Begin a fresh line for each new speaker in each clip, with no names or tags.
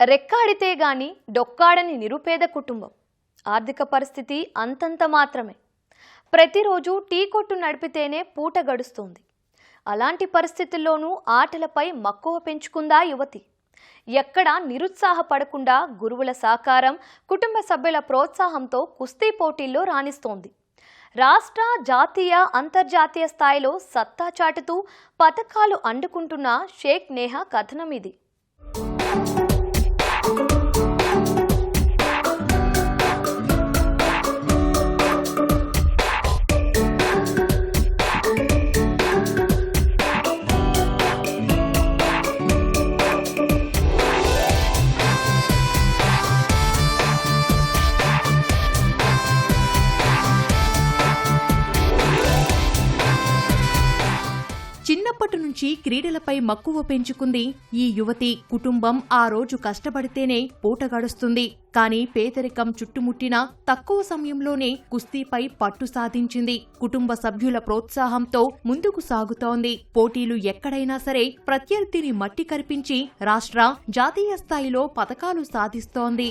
రెక్కాడితే గాని డొక్కాడని నిరుపేద కుటుంబం. ఆర్థిక పరిస్థితి అంతంత మాత్రమే. ప్రతిరోజు టీ కొట్టు నడిపితేనే పూట గడుస్తుంది. అలాంటి పరిస్థితుల్లోనూ ఆటలపై మక్కువ పెంచుకుందా యువతి? ఎక్కడా నిరుత్సాహపడకుండా గురువుల సహకారం కుటుంబ సభ్యుల ప్రోత్సాహంతో కుస్తీ పోటీల్లో రాణిస్తోంది. రాష్ట్ర జాతీయ అంతర్జాతీయ స్థాయిలో సత్తా చాటుతూ పథకాలు అందుకుంటున్న షేక్ నేహా కథనం ఇది.
నుంచి క్రీడలపై మక్కువ పెంచుకుంది ఈ యువతి. కుటుంబం ఆ రోజు కష్టపడితేనే పూట గడుస్తుంది. కానీ పేదరికం చుట్టుముట్టిన తక్కువ సమయంలోనే కుస్తీపై పట్టు సాధించింది. కుటుంబ సభ్యుల ప్రోత్సాహంతో ముందుకు సాగుతోంది. పోటీలు ఎక్కడైనా సరే ప్రత్యర్థిని మట్టి కరిపించి రాష్ట్ర జాతీయ స్థాయిలో పథకాలు సాధిస్తోంది.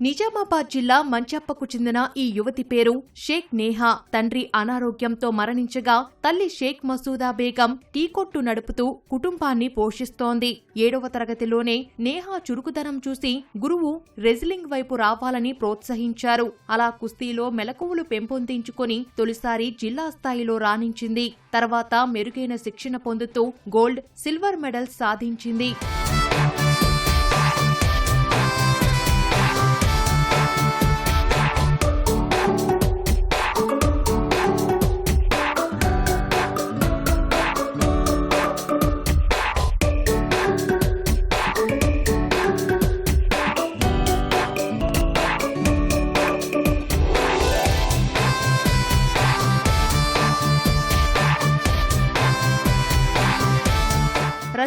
నిజామాబాద్ జిల్లా మంచప్పకు చెందిన ఈ యువతి పేరు షేక్ నేహా. తండ్రి అనారోగ్యంతో మరణించగా తల్లి షేక్ మసూదా బేగం టీ కొట్టు నడుపుతూ కుటుంబాన్ని పోషిస్తోంది. ఏడవ తరగతిలోనే నేహా చురుకుదనం చూసి గురువు రెజ్లింగ్ వైపు రావాలని ప్రోత్సహించారు. అలా కుస్తీలో మెలకువలు పెంపొందించుకొని తొలిసారి జిల్లా స్థాయిలో రాణించింది. తర్వాత మెరుగైన శిక్షణ పొందుతూ గోల్డ్ సిల్వర్ మెడల్స్ సాధించింది.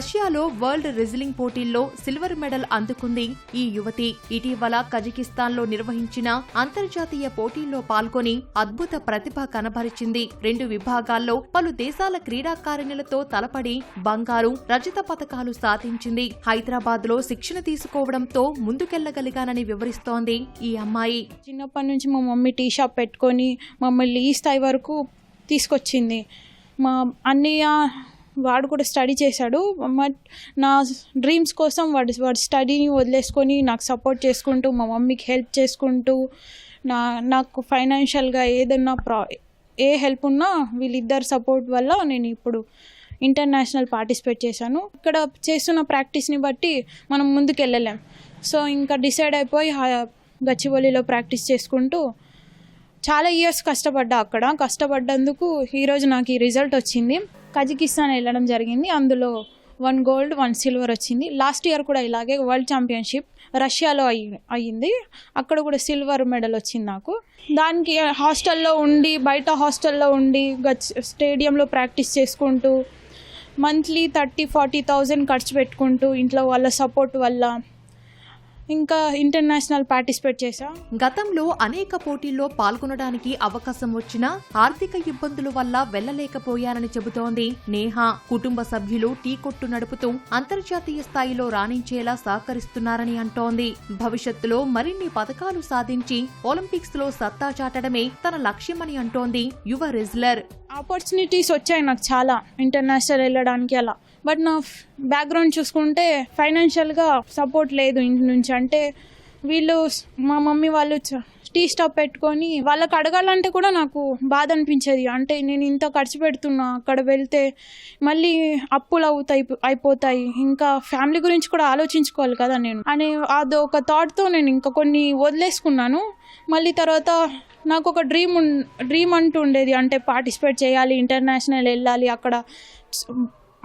రష్యాలో వరల్డ్ రెజ్లింగ్ పోటీల్లో సిల్వర్ మెడల్ అందుకుంది ఈ యువతి. ఇటీవల కజకిస్తాన్లో నిర్వహించిన అంతర్జాతీయ పోటీల్లో పాల్గొని అద్భుత ప్రతిభ కనబరిచింది. రెండు విభాగాల్లో పలు దేశాల క్రీడాకారిణులతో తలపడి బంగారు రజత పథకాలు సాధించింది. హైదరాబాద్లో శిక్షణ తీసుకోవడంతో ముందుకెళ్ళగలిగానని వివరిస్తోంది ఈ అమ్మాయి.
చిన్నప్పటి నుంచి మా మమ్మీ టీ షాప్ పెట్టుకొని మమ్మల్ని ఈ స్థాయి వరకు తీసుకొచ్చింది. మా అన్నయ్య వాడు కూడా స్టడీ చేశాడు. మా నా డ్రీమ్స్ కోసం వాడు వాడి స్టడీని వదిలేసుకొని నాకు సపోర్ట్ చేసుకుంటూ మా మమ్మీకి హెల్ప్ చేసుకుంటూ నా నాకు ఫైనాన్షియల్గా ఏదన్నా ప్రా ఏ హెల్ప్ ఉన్నా వీళ్ళిద్దరు సపోర్ట్ వల్ల నేను ఇప్పుడు ఇంటర్నేషనల్ పార్టిసిపేట్ చేశాను. ఇక్కడ చేస్తున్న ప్రాక్టీస్ని బట్టి మనం ముందుకు వెళ్ళలేం సో ఇంకా డిసైడ్ అయిపోయి గచ్చిబౌలిలో ప్రాక్టీస్ చేసుకుంటూ చాలా ఇయర్స్ కష్టపడ్డా అక్కడ. కష్టపడ్డందుకు ఈరోజు నాకు ఈ రిజల్ట్ వచ్చింది. కజకిస్తాన్ వెళ్ళడం జరిగింది. అందులో వన్ గోల్డ్ వన్ సిల్వర్ వచ్చింది. లాస్ట్ ఇయర్ కూడా ఇలాగే వరల్డ్ ఛాంపియన్షిప్ రష్యాలో అయ్యి అయ్యింది. అక్కడ కూడా సిల్వర్ మెడల్ వచ్చింది నాకు. దానికి హాస్టల్లో ఉండి బయట హాస్టల్లో ఉండి స్టేడియంలో ప్రాక్టీస్ చేసుకుంటూ మంత్లీ థర్టీ ఫార్టీ థౌజండ్ ఖర్చు పెట్టుకుంటూ ఇంట్లో వాళ్ళ సపోర్ట్ వల్ల ఇంకా ఇంటర్నేషనల్ పార్టిసిపేట్ చేసా
గతంలో అనేక పోటీల్లో పాల్గొనడానికి అవకాశం వచ్చినా ఆర్థిక ఇబ్బందుల వల్ల వెళ్ళలేకపోయానని చెబుతోంది నేహా. కుటుంబ సభ్యులు టీ కొట్టు నడుపుతూ అంతర్జాతీయ స్థాయిలో రాణించేలా సహకరిస్తున్నారని అంటోంది. భవిష్యత్తులో మరిన్ని పథకాలు సాధించి ఒలింపిక్స్లో సత్తా చాటడమే తన లక్ష్యమని అంటోంది యువ రెజ్లర్.
ఆపర్చునిటీస్ వచ్చాయి నాకు చాలా. ఇంటర్నేషనల్ వెళ్ళడానికి అలా. బట్ నా బ్యాక్గ్రౌండ్ చూసుకుంటే ఫైనాన్షియల్గా సపోర్ట్ లేదు ఇంటి నుంచి. అంటే వీళ్ళు మా మమ్మీ వాళ్ళు టీ స్టాప్ పెట్టుకొని వాళ్ళకి అడగాలంటే కూడా నాకు బాధ అనిపించేది. అంటే నేను ఇంత ఖర్చు పెడుతున్నా అక్కడ వెళ్తే మళ్ళీ అప్పులు అవుతాయి అయిపోతాయి. ఇంకా ఫ్యామిలీ గురించి కూడా ఆలోచించుకోవాలి కదా నేను. అనే అది ఒక థాట్తో నేను ఇంకా కొన్ని వదిలేసుకున్నాను. మళ్ళీ తర్వాత నాకు ఒక డ్రీమ్ డ్రీమ్ అంటూ ఉండేది. అంటే పార్టిసిపేట్ చేయాలి ఇంటర్నేషనల్ వెళ్ళాలి అక్కడ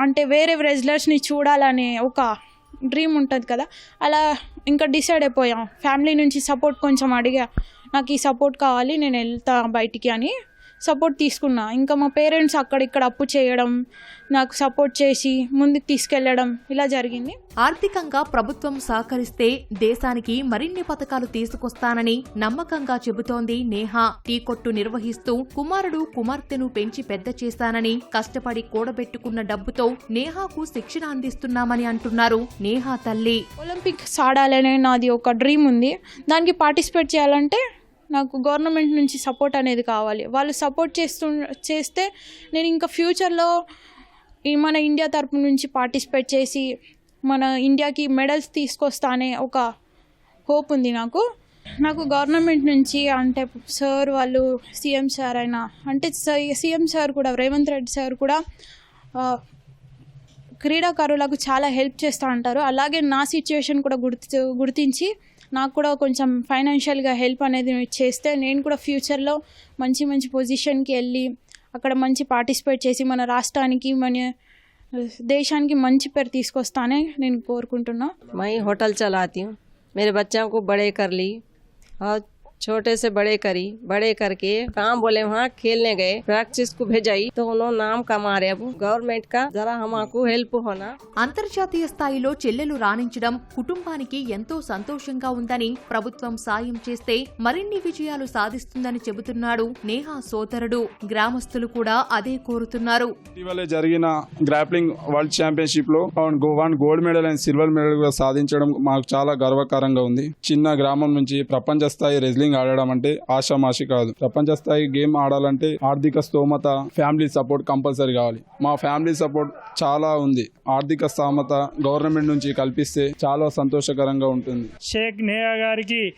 అంటే వేరే రెజ్లర్స్ని చూడాలనే ఒక డ్రీమ్ ఉంటుంది కదా. అలా ఇంకా డిసైడ్ అయిపోయాం. ఫ్యామిలీ నుంచి సపోర్ట్ కొంచెం అడిగా. నాకు ఈ సపోర్ట్ కావాలి నేను వెళ్తా బయటికి అని. సపోర్ట్ తీసుకున్నా. ఇంకా మా పేరెంట్స్ అక్కడ ఇక్కడ అప్పు చేయడం నాకు సపోర్ట్ చేసి ముందుకు తీసుకెళ్ళడం ఇలా జరిగింది.
ఆర్థికంగా ప్రభుత్వం సహకరిస్తే దేశానికి మరిన్ని పథకాలు తీసుకొస్తానని నమ్మకంగా చెబుతోంది నేహా. టీ కొట్టు నిర్వహిస్తూ కుమారుడు కుమార్తెను పెంచి పెద్ద చేశానని కష్టపడి కూడబెట్టుకున్న డబ్బుతో నేహాకు శిక్షణ అందిస్తున్నామని అంటున్నారు నేహా తల్లి.
ఒలింపిక్స్ ఆడాలనే నాది ఒక డ్రీమ్ ఉంది. దానికి పార్టిసిపేట్ చేయాలంటే నాకు గవర్నమెంట్ నుంచి సపోర్ట్ అనేది కావాలి. వాళ్ళు సపోర్ట్ చేస్తు చేస్తే నేను ఇంకా ఫ్యూచర్లో ఈ మన ఇండియా తరపు నుంచి పార్టిసిపేట్ చేసి మన ఇండియాకి మెడల్స్ తీసుకొస్తా అనే ఒక హోప్ ఉంది నాకు. నాకు గవర్నమెంట్ నుంచి అంటే సార్ వాళ్ళు సీఎం సార్ అయినా అంటే సీఎం సార్ కూడా రేవంత్ రెడ్డి సార్ కూడా క్రీడాకారులకు చాలా హెల్ప్ చేస్తూ ఉంటారు అలాగే నా సిచ్యువేషన్ కూడా గుర్తు గుర్తించి నాకు కూడా కొంచెం ఫైనాన్షియల్గా హెల్ప్ అనేది చేస్తే నేను కూడా ఫ్యూచర్లో మంచి మంచి పొజిషన్కి వెళ్ళి అక్కడ మంచి పార్టిసిపేట్ చేసి మన రాష్ట్రానికి మన దేశానికి మంచి పేరు తీసుకొస్తానే నేను కోరుకుంటున్నా
मैं ही होटल चलाती हूँ मेरे बच्चों को बड़े कर ली और छोटे से बड़े करी बड़े करके कहाँ बोले वहाँ खेलने गए प्रैक्टिस को भेजाई तो उन्होंने नाम कमा रहे अब गवर्नमेंट का जरा हमको हेल्प होना
అంతర్జాతీయ స్థాయిలో చెల్లెలు రాణించడం కుటుంబానికి ఎంతో సంతోషంగా ఉందని ప్రభుత్వం సాయం చేస్తే మరిన్ని విజయాలు సాధిస్తుందని చెబుతున్నాడు నేహా సోదరుడు గ్రామస్తులు కూడా అదే కోరుతున్నారు
ఇటీవలే జరిగిన గ్రాప్లింగ్ వరల్డ్ ఛాంపియన్షిప్ లో one go- one gold medal and silver medal కూడా సాధించడం మాకు చాలా గర్వకారంగా ఉంది చిన్న గ్రామం నుంచి ప్రపంచ స్థాయి రెజ్లింగ్ ఆడడం అంటే ఆషామాషి కాదు. ప్రపంచ స్థాయి గేమ్ ఆడాలంటే ఆర్థిక స్తోమత ఫ్యామిలీ సపోర్ట్ కంపల్సరీ కావాలి. మా ఫ్యామిలీ సపోర్ట్ చాలా ఉంది. ఆర్థిక స్తోమత గవర్నమెంట్ నుంచి కల్పిస్తే చాలా సంతోషకరంగా ఉంటుంది.
షేక్ నేహా గారికి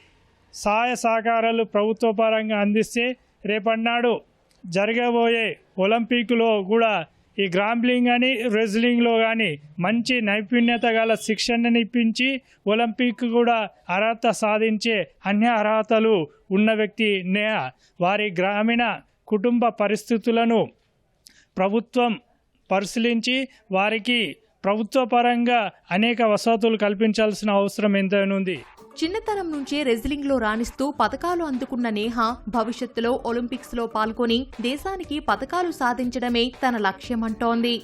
సహాయ సహకారాలు ప్రభుత్వ పరంగా అందిస్తే రేపన్నాడు జరగబోయే ఒలింపిక్లో కూడా ఈ గ్రాంబ్లింగ్ కానీ రెజ్లింగ్లో కానీ మంచి నైపుణ్యత గల శిక్షణని ఇప్పించి ఒలింపిక్ కూడా అర్హత సాధించే అన్ని అర్హతలు ఉన్న వ్యక్తి నేహా. వారి గ్రామీణ కుటుంబ పరిస్థితులను ప్రభుత్వం పరిశీలించి వారికి ప్రభుత్వ పరంగా అనేక వసతులు కల్పించాల్సిన అవసరం ఎంతైనా
చిన్నతనం నుంచే రెజ్లింగ్లో రాణిస్తూ పథకాలు అందుకున్న నేహా భవిష్యత్తులో ఒలింపిక్స్లో పాల్గొని దేశానికి పథకాలు సాధించడమే తన లక్ష్యమంటోంది.